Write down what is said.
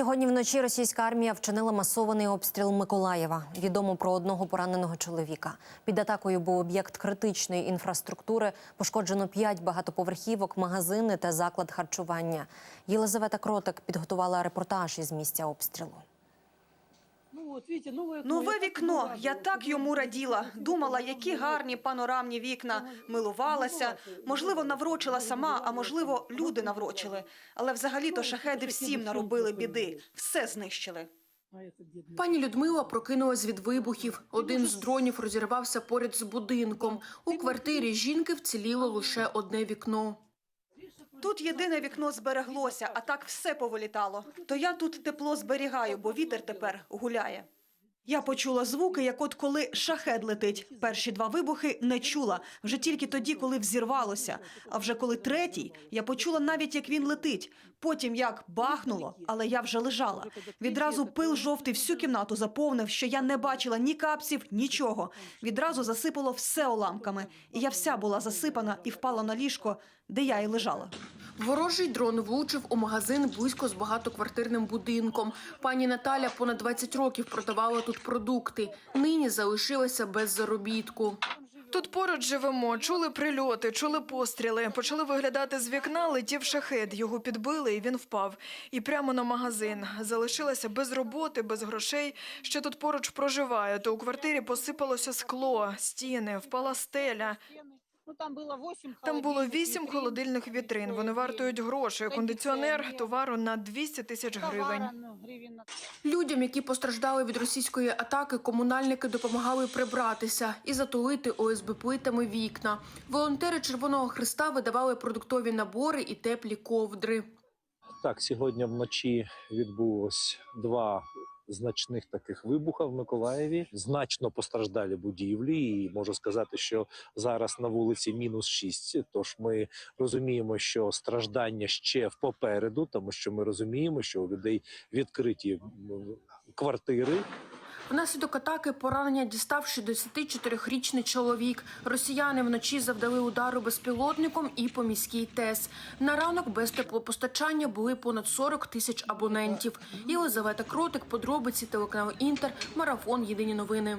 Сьогодні вночі російська армія вчинила масований обстріл Миколаєва. Відомо про одного пораненого чоловіка. Під атакою був об'єкт критичної інфраструктури. Пошкоджено п'ять багатоповерхівок, магазини та заклад харчування. Єлизавета Кротик підготувала репортаж із місця обстрілу. Ну, от, нове, Нове вікно. Я так йому раділа. Думала, які гарні панорамні вікна. Милувалася. Можливо, наврочила сама, а можливо, люди наврочили. Але взагалі-то шахеди всім наробили біди. Все знищили. Пані Людмила прокинулась від вибухів. Один з дронів розірвався поряд з будинком. У квартирі жінки вціліло лише одне вікно. Тут єдине вікно збереглося, а так все повилітало. То я тут тепло зберігаю, бо вітер тепер гуляє. Я почула звуки, як от коли шахед летить. Перші два вибухи не чула, вже тільки тоді, коли взірвалося. А вже коли третій, я почула навіть, як він летить. Потім як бахнуло, але я вже лежала. Відразу пил жовтий всю кімнату заповнив, що я не бачила ні капсів, нічого. Відразу засипало все уламками. І я вся була засипана і впала на ліжко, де я і лежала. Ворожий дрон влучив у магазин близько з багатоквартирним будинком. Пані Наталя понад 20 років продавала тут продукти. Нині залишилися без заробітку. Тут поруч живемо, чули прильоти, чули постріли. Почали виглядати з вікна, летів шахет. Його підбили, і він впав. І прямо на магазин. Залишилася без роботи, без грошей. Ще тут поруч проживаю. То у квартирі посипалося скло, стіни, впала стеля. Ну, там було 8 Там було вісім холодильних вітрин. Вони вартують грошей. Кондиціонер товару на 200 тисяч гривень. ну, Людям, які постраждали від російської атаки, комунальники допомагали прибратися і затулити ОСБ плитами вікна. Волонтери Червоного Христа видавали продуктові набори і теплі ковдри. Так, сьогодні вночі відбулось два значних таких вибуха в Миколаєві. Значно постраждалі будівлі, і можу сказати, що зараз на вулиці мінус 6, Тож ми розуміємо, що страждання ще в попереду, тому що ми розуміємо, що у людей відкриті квартири, Внаслідок атаки поранення дістав 64-річний чоловік. Росіяни вночі завдали удару безпілотником і по міській ТЕС. На ранок без теплопостачання були понад 40 тисяч абонентів. Єлизавета Кротик, подробиці телеканал Інтер, марафон Єдині новини.